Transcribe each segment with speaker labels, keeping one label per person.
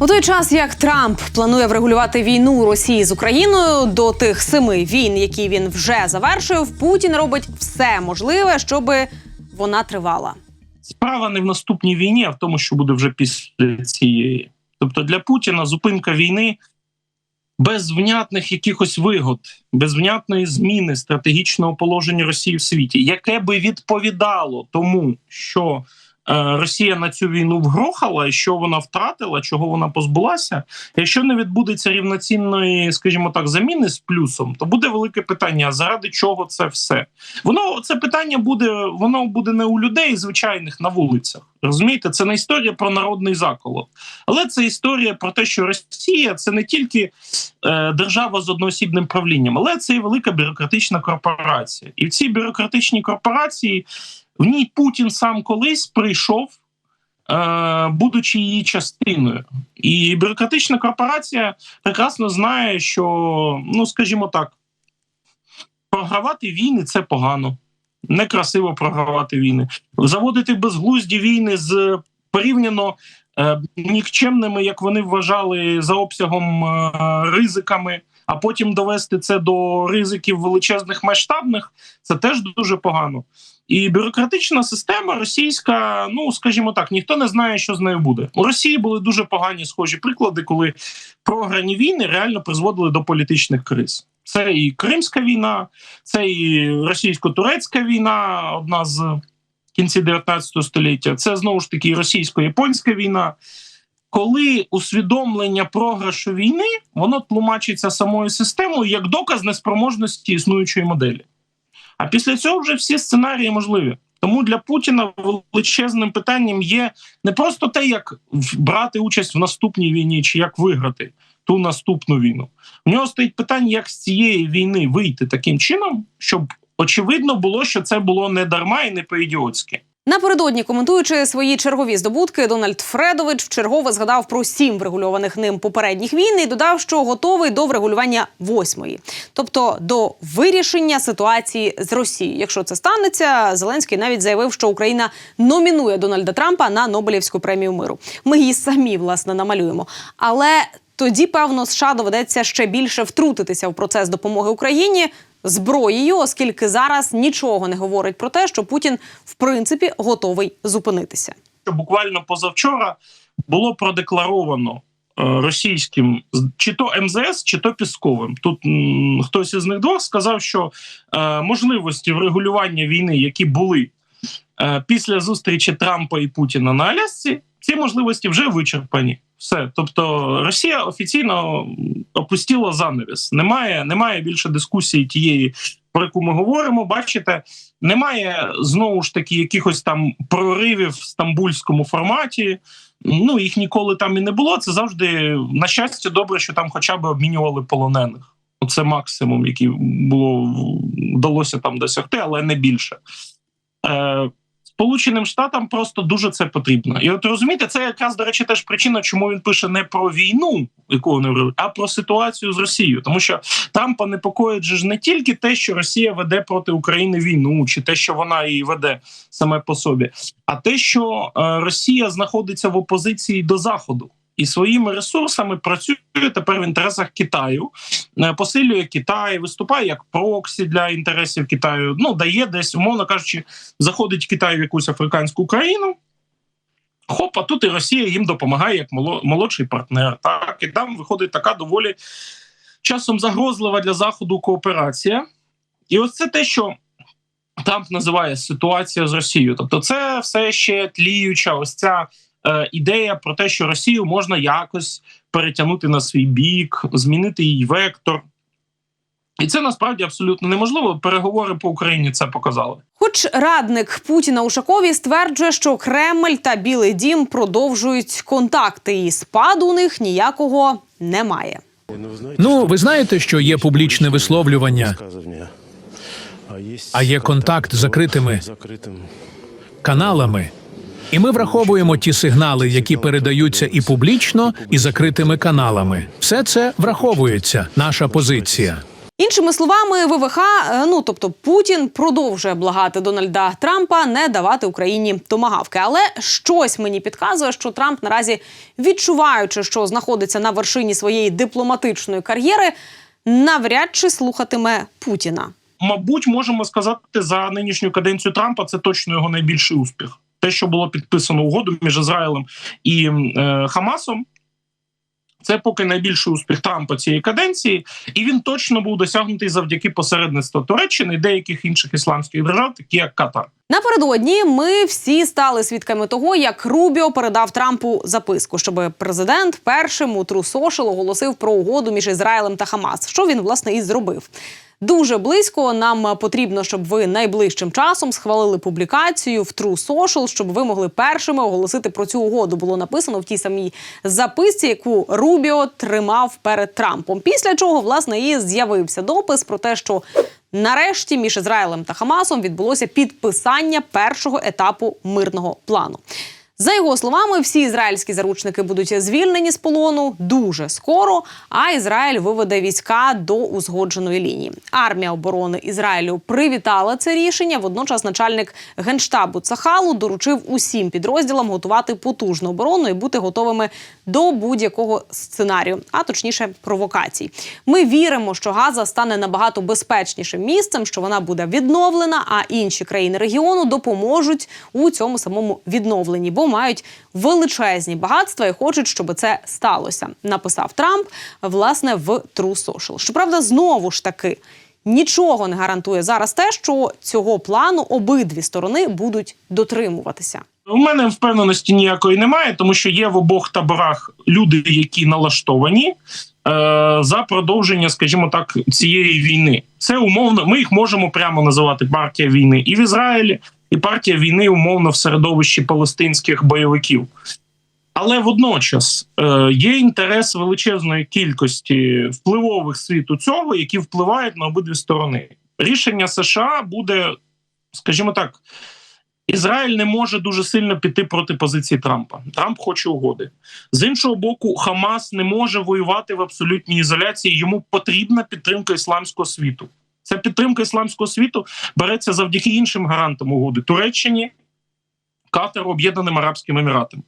Speaker 1: У той час, як Трамп планує врегулювати війну Росії з Україною до тих семи війн, які він вже завершив, Путін робить все можливе, щоб вона тривала.
Speaker 2: Справа не в наступній війні, а в тому, що буде вже після цієї. Тобто для Путіна зупинка війни без внятних якихось вигод, без внятної зміни стратегічного положення Росії в світі, яке би відповідало тому, що Росія на цю війну вгрохала, що вона втратила, чого вона позбулася. Якщо не відбудеться рівноцінної, скажімо так, заміни з плюсом, то буде велике питання: заради чого це все? Воно це питання буде, воно буде не у людей звичайних на вулицях. Розумієте, це не історія про народний заколот, але це історія про те, що Росія це не тільки е, держава з одноосібним правлінням, але це і велика бюрократична корпорація. І в цій бюрократичній корпорації в ній Путін сам колись прийшов, е, будучи її частиною. І бюрократична корпорація прекрасно знає, що, ну скажімо так, програвати війни це погано. Некрасиво програвати війни. Заводити безглузді війни з порівняно е, нікчемними, як вони вважали, за обсягом е, ризиками, а потім довести це до ризиків величезних масштабних, це теж дуже погано. І бюрократична система російська, ну скажімо так, ніхто не знає, що з нею буде. У Росії були дуже погані схожі приклади, коли програні війни реально призводили до політичних криз. Це і Кримська війна, це і російсько-турецька війна, одна з кінці 19 століття. Це знову ж таки російсько-японська війна. Коли усвідомлення програшу війни воно тлумачиться самою системою як доказ неспроможності існуючої моделі. А після цього вже всі сценарії можливі. Тому для Путіна величезним питанням є не просто те, як брати участь в наступній війні, чи як виграти ту наступну війну. У нього стоїть питання, як з цієї війни вийти таким чином, щоб очевидно було, що це було не дарма і не по-ідіотськи.
Speaker 1: Напередодні коментуючи свої чергові здобутки, Дональд Фредович вчергове згадав про сім врегульованих ним попередніх війн і додав, що готовий до врегулювання восьмої, тобто до вирішення ситуації з Росією. Якщо це станеться, Зеленський навіть заявив, що Україна номінує Дональда Трампа на Нобелівську премію миру. Ми її самі власне намалюємо, але. Тоді, певно, США доведеться ще більше втрутитися в процес допомоги Україні зброєю, оскільки зараз нічого не говорить про те, що Путін в принципі готовий зупинитися.
Speaker 2: Буквально позавчора було продекларовано е, російським чи то МЗС, чи то Пісковим. Тут хтось із них двох сказав, що е, можливості врегулювання війни, які були е, після зустрічі Трампа і Путіна на Алясці, ці можливості вже вичерпані. Все, тобто Росія офіційно опустила занавіс. Немає, немає більше дискусії тієї, про яку ми говоримо. Бачите, немає знову ж таки якихось там проривів в стамбульському форматі. Ну їх ніколи там і не було. Це завжди на щастя, добре, що там хоча б обмінювали полонених. Оце максимум, який було вдалося там досягти, але не більше. Е, Сполученим Штатам просто дуже це потрібно. І от розумієте, це якраз, до речі, теж причина, чому він пише не про війну, яку вони говорили, а про ситуацію з Росією. Тому що Трампа непокоїть же ж не тільки те, що Росія веде проти України війну, чи те, що вона її веде саме по собі, а те, що е, Росія знаходиться в опозиції до Заходу. І своїми ресурсами працює тепер в інтересах Китаю, е, посилює Китай, виступає як проксі для інтересів Китаю. Ну дає десь, умовно кажучи, заходить Китай в якусь африканську країну. Хоп, а тут і Росія їм допомагає як молодший партнер. Так і там виходить така доволі часом загрозлива для заходу кооперація. І ось це те, що Трамп називає ситуація з Росією. Тобто, це все ще тліюча, ось ця ідея про те, що Росію можна якось перетягнути на свій бік, змінити її вектор. І це насправді абсолютно неможливо. Переговори по Україні це показали.
Speaker 1: Хоч радник Путіна Ушакові стверджує, що Кремль та Білий Дім продовжують контакти, і спаду у них ніякого немає.
Speaker 3: Ну, ви знаєте, що є публічне висловлювання,
Speaker 4: а є контакт з закритими
Speaker 3: каналами, і ми враховуємо ті сигнали, які передаються і публічно, і закритими каналами. Все це враховується. Наша позиція.
Speaker 1: Іншими словами, ВВХ, е, ну тобто Путін продовжує благати Дональда Трампа не давати Україні томагавки. Але щось мені підказує, що Трамп наразі відчуваючи, що знаходиться на вершині своєї дипломатичної кар'єри, навряд чи слухатиме Путіна.
Speaker 2: Мабуть, можемо сказати за нинішню каденцію Трампа це точно його найбільший успіх. Те, що було підписано угоду між Ізраїлем і е, Хамасом, це поки найбільший успіх Трампа цієї каденції, і він точно був досягнутий завдяки посередництву Туреччини і деяких інших ісламських держав, такі як Катар.
Speaker 1: Напередодні ми всі стали свідками того, як Рубіо передав Трампу записку, щоб президент першим у Social оголосив про угоду між Ізраїлем та Хамас, що він власне і зробив. Дуже близько нам потрібно, щоб ви найближчим часом схвалили публікацію в True Social, щоб ви могли першими оголосити про цю угоду. Було написано в тій самій записці, яку Рубіо тримав перед Трампом. Після чого власне і з'явився допис про те, що нарешті між Ізраїлем та Хамасом відбулося підписання першого етапу мирного плану. За його словами, всі ізраїльські заручники будуть звільнені з полону дуже скоро. А Ізраїль виведе війська до узгодженої лінії. Армія оборони Ізраїлю привітала це рішення. Водночас, начальник генштабу Цахалу доручив усім підрозділам готувати потужну оборону і бути готовими до будь-якого сценарію, а точніше провокацій. Ми віримо, що Газа стане набагато безпечнішим місцем, що вона буде відновлена, а інші країни регіону допоможуть у цьому самому відновленні, бо мають величезні багатства і хочуть, щоб це сталося. Написав Трамп власне в True Social. Щоправда, знову ж таки. Нічого не гарантує зараз те, що цього плану обидві сторони будуть дотримуватися.
Speaker 2: У мене впевненості ніякої немає, тому що є в обох таборах люди, які налаштовані е, за продовження, скажімо так, цієї війни. Це умовно. Ми їх можемо прямо називати партія війни і в Ізраїлі, і партія війни умовно в середовищі палестинських бойовиків. Але водночас е, є інтерес величезної кількості впливових світу цього, які впливають на обидві сторони. Рішення США буде, скажімо так, Ізраїль не може дуже сильно піти проти позиції Трампа. Трамп хоче угоди. З іншого боку, Хамас не може воювати в абсолютній ізоляції. Йому потрібна підтримка ісламського світу. Ця підтримка ісламського світу береться завдяки іншим гарантам угоди Туреччині, Катару, Об'єднаним Арабським Еміратам.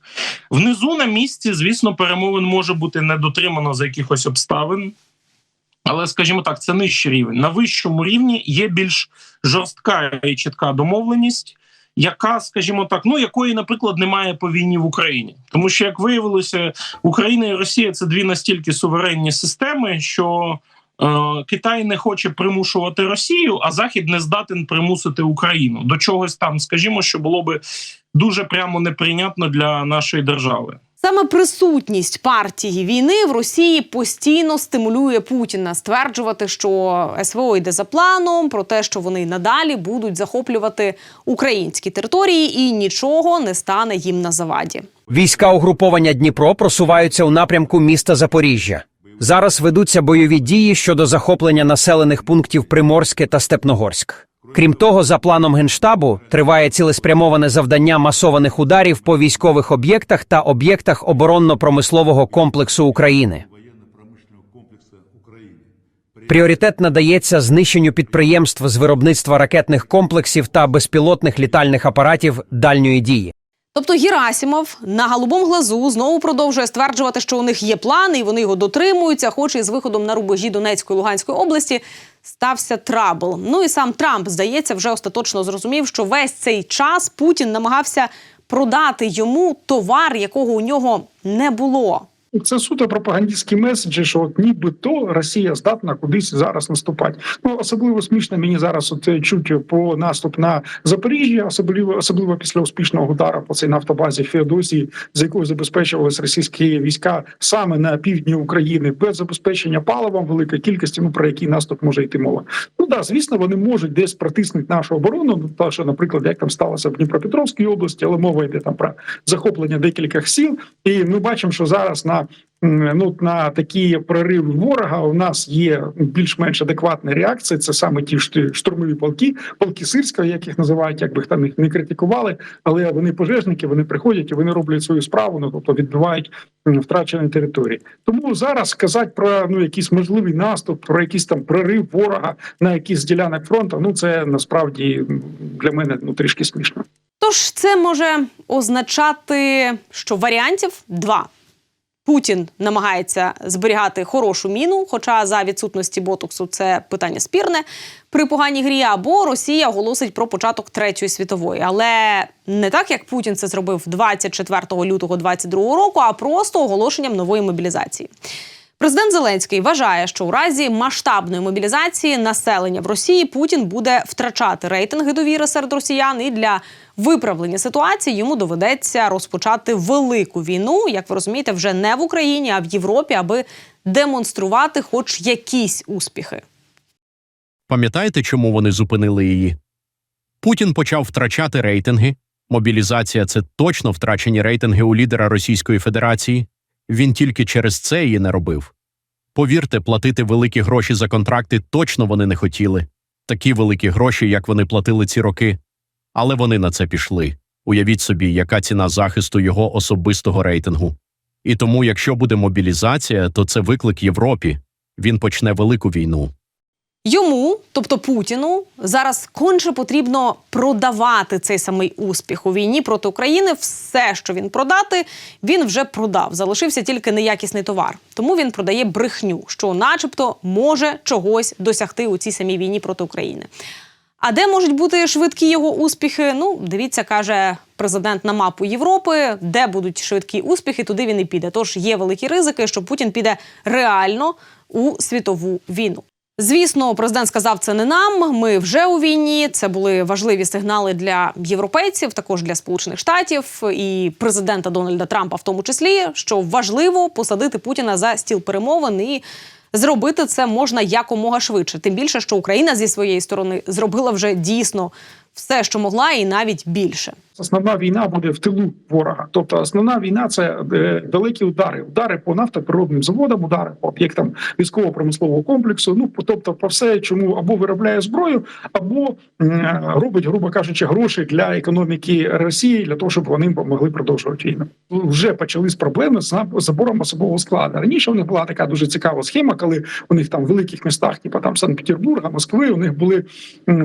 Speaker 2: Внизу на місці, звісно, перемовин може бути не дотримано за якихось обставин. Але, скажімо так, це нижчий рівень. На вищому рівні є більш жорстка і чітка домовленість, яка, скажімо так, ну якої, наприклад, немає по війні в Україні. Тому що, як виявилося, Україна і Росія це дві настільки суверенні системи, що Китай не хоче примушувати Росію, а Захід не здатен примусити Україну до чогось там, скажімо, що було би дуже прямо неприйнятно для нашої держави.
Speaker 1: Саме присутність партії війни в Росії постійно стимулює Путіна стверджувати, що СВО йде за планом, про те, що вони надалі будуть захоплювати українські території, і нічого не стане їм на заваді.
Speaker 5: Війська угруповання Дніпро просуваються у напрямку міста Запоріжжя. Зараз ведуться бойові дії щодо захоплення населених пунктів Приморське та Степногорськ. Крім того, за планом генштабу триває цілеспрямоване завдання масованих ударів по військових об'єктах та об'єктах оборонно-промислового комплексу України. Пріоритет надається знищенню підприємств з виробництва ракетних комплексів та безпілотних літальних апаратів дальньої дії.
Speaker 1: Тобто Герасімов на голубому глазу знову продовжує стверджувати, що у них є плани, і вони його дотримуються. Хоч і з виходом на рубежі Донецької та Луганської області стався трабл. Ну і сам Трамп, здається, вже остаточно зрозумів, що весь цей час Путін намагався продати йому товар, якого у нього не було.
Speaker 6: Це суто пропагандистські меседжі, що от нібито Росія здатна кудись зараз наступати. Ну особливо смішно мені зараз от е, чути по наступ на Запоріжжя, особливо особливо після успішного удару по цій нафтобазі Феодосії, з якою забезпечувалися російські війська саме на півдні України, без забезпечення паливом великої кількості. Ну про який наступ може йти мова. Ну да, звісно, вони можуть десь протиснути нашу оборону. Ну, та що, наприклад, як там сталося в Дніпропетровській області, але мова йде там про захоплення декількох сіл. І ми бачимо, що зараз на ну на такі прориви ворога. У нас є більш-менш адекватна реакція. Це саме ті штурмові полки, полки Сирського, як їх називають, як би там їх не критикували, але вони пожежники, вони приходять і вони роблять свою справу, ну тобто відбивають втрачені території. Тому зараз сказати про ну якийсь можливий наступ, про якийсь там прорив ворога на якийсь ділянок фронту. Ну це насправді для мене ну трішки смішно.
Speaker 1: Тож це може означати, що варіантів два. Путін намагається зберігати хорошу міну, хоча за відсутності ботоксу це питання спірне при поганій грі, або Росія оголосить про початок третьої світової, але не так як Путін це зробив 24 лютого 2022 року, а просто оголошенням нової мобілізації. Президент Зеленський вважає, що у разі масштабної мобілізації населення в Росії Путін буде втрачати рейтинги довіри серед росіян, і для виправлення ситуації йому доведеться розпочати велику війну, як ви розумієте, вже не в Україні, а в Європі, аби демонструвати хоч якісь успіхи.
Speaker 7: Пам'ятаєте, чому вони зупинили її? Путін почав втрачати рейтинги. Мобілізація це точно втрачені рейтинги у лідера Російської Федерації. Він тільки через це її не робив. Повірте, платити великі гроші за контракти точно вони не хотіли. Такі великі гроші, як вони платили ці роки. Але вони на це пішли. Уявіть собі, яка ціна захисту його особистого рейтингу. І тому, якщо буде мобілізація, то це виклик Європі. Він почне велику війну.
Speaker 1: Йому, тобто Путіну, зараз конче потрібно продавати цей самий успіх у війні проти України. Все, що він продати, він вже продав. Залишився тільки неякісний товар. Тому він продає брехню, що, начебто, може чогось досягти у цій самій війні проти України. А де можуть бути швидкі його успіхи? Ну, дивіться, каже президент на мапу Європи, де будуть швидкі успіхи, туди він і піде. Тож є великі ризики, що Путін піде реально у світову війну. Звісно, президент сказав це не нам. Ми вже у війні. Це були важливі сигнали для європейців, також для Сполучених Штатів і президента Дональда Трампа, в тому числі, що важливо посадити Путіна за стіл перемовин і зробити це можна якомога швидше. Тим більше, що Україна зі своєї сторони зробила вже дійсно все, що могла, і навіть більше.
Speaker 6: Основна війна буде в тилу ворога. Тобто, основна війна це е, великі удари, удари по нафтоприродним заводам, удари по об'єктам військово-промислового комплексу. Ну тобто, по все, чому або виробляє зброю, або робить, грубо кажучи, гроші для економіки Росії для того, щоб вони могли продовжувати війну. Вже почались проблеми з забором особового складу. Раніше у них була така дуже цікава схема, коли у них там в великих містах, типу там Санкт-Петербурга, Москви, у них були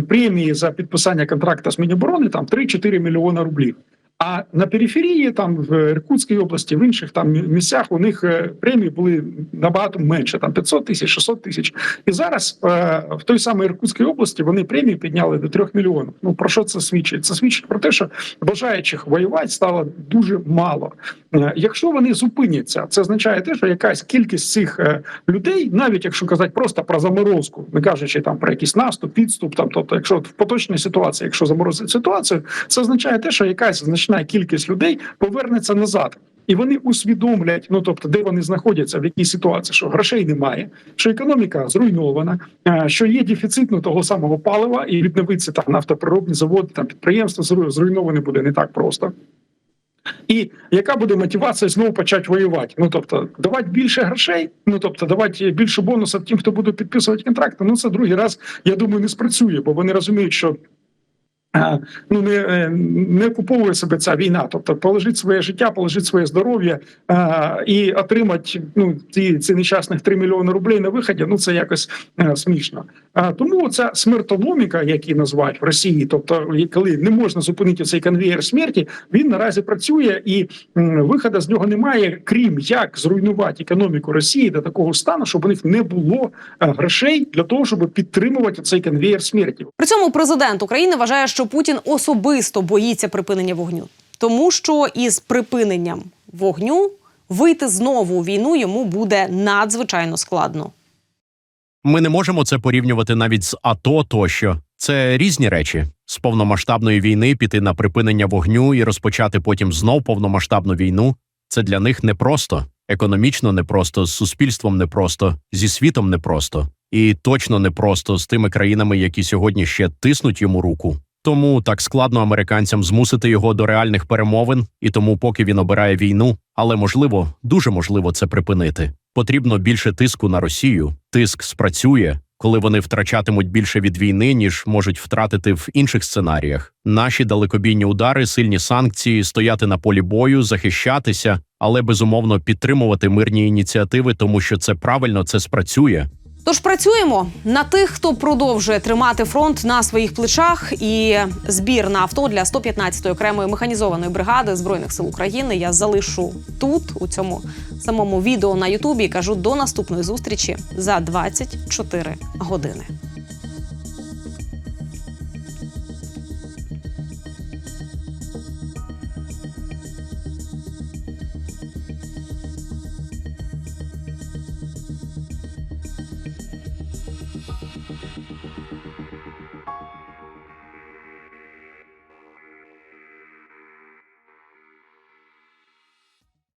Speaker 6: премії за підписання контракту з Міноборони там 3-4 Ouro Obligo. А на периферії, там в Іркутській області, в інших там місцях, у них е, премії були набагато менше, там 500 тисяч, 600 тисяч. І зараз е, в той самій Іркутській області вони премії підняли до 3 мільйонів. Ну про що це свідчить? Це свідчить про те, що бажаючих воювати стало дуже мало. Е, Якщо вони зупиняться, це означає те, що якась кількість цих людей, навіть якщо казати просто про заморозку, не кажучи там про якийсь наступ, підступ, там тобто, якщо в поточній ситуації, якщо заморозить ситуацію, це означає те, що якась значна кількість людей повернеться назад. І вони усвідомлять, ну тобто, де вони знаходяться, в якій ситуації, що грошей немає, що економіка зруйнована, е, що є дефіцит ну, того самого палива, і відновиться там нафтоприробні заводи, там підприємства зру- зруйноване буде не так просто. І яка буде мотивація знову почати воювати? Ну тобто, давати більше грошей, ну тобто, давати більше бонусів тим, хто буде підписувати контракти. Ну це другий раз, я думаю, не спрацює, бо вони розуміють, що. Ну, не, е, не куповує себе ця війна, тобто положить своє життя, положить своє здоров'я і отримати ну ці, ці нещасних 3 мільйони рублей на виході. Ну це якось е, смішно. А тому ця смертономіка, як її називають в Росії, тобто коли не можна зупинити цей конвеєр смерті, він наразі працює і виходу з нього немає, крім як зруйнувати економіку Росії до такого стану, щоб у них не було е, грошей для того, щоб підтримувати цей конвеєр смерті.
Speaker 1: При цьому президент України вважає, що Путін особисто боїться припинення вогню, тому що із припиненням вогню вийти знову у війну йому буде надзвичайно складно.
Speaker 7: Ми не можемо це порівнювати навіть з АТО тощо. Це різні речі. З повномасштабної війни піти на припинення вогню і розпочати потім знов повномасштабну війну. Це для них непросто. Економічно непросто, з суспільством непросто, зі світом непросто. І точно непросто з тими країнами, які сьогодні ще тиснуть йому руку. Тому так складно американцям змусити його до реальних перемовин, і тому, поки він обирає війну, Але можливо, дуже можливо це припинити. Потрібно більше тиску на Росію. Тиск спрацює, коли вони втрачатимуть більше від війни, ніж можуть втратити в інших сценаріях. Наші далекобійні удари, сильні санкції, стояти на полі бою, захищатися, але безумовно підтримувати мирні ініціативи, тому що це правильно, це спрацює.
Speaker 1: Тож працюємо на тих, хто продовжує тримати фронт на своїх плечах. І збір на авто для 115-ї окремої механізованої бригади збройних сил України я залишу тут, у цьому самому відео на Ютубі. Кажу до наступної зустрічі за 24 години.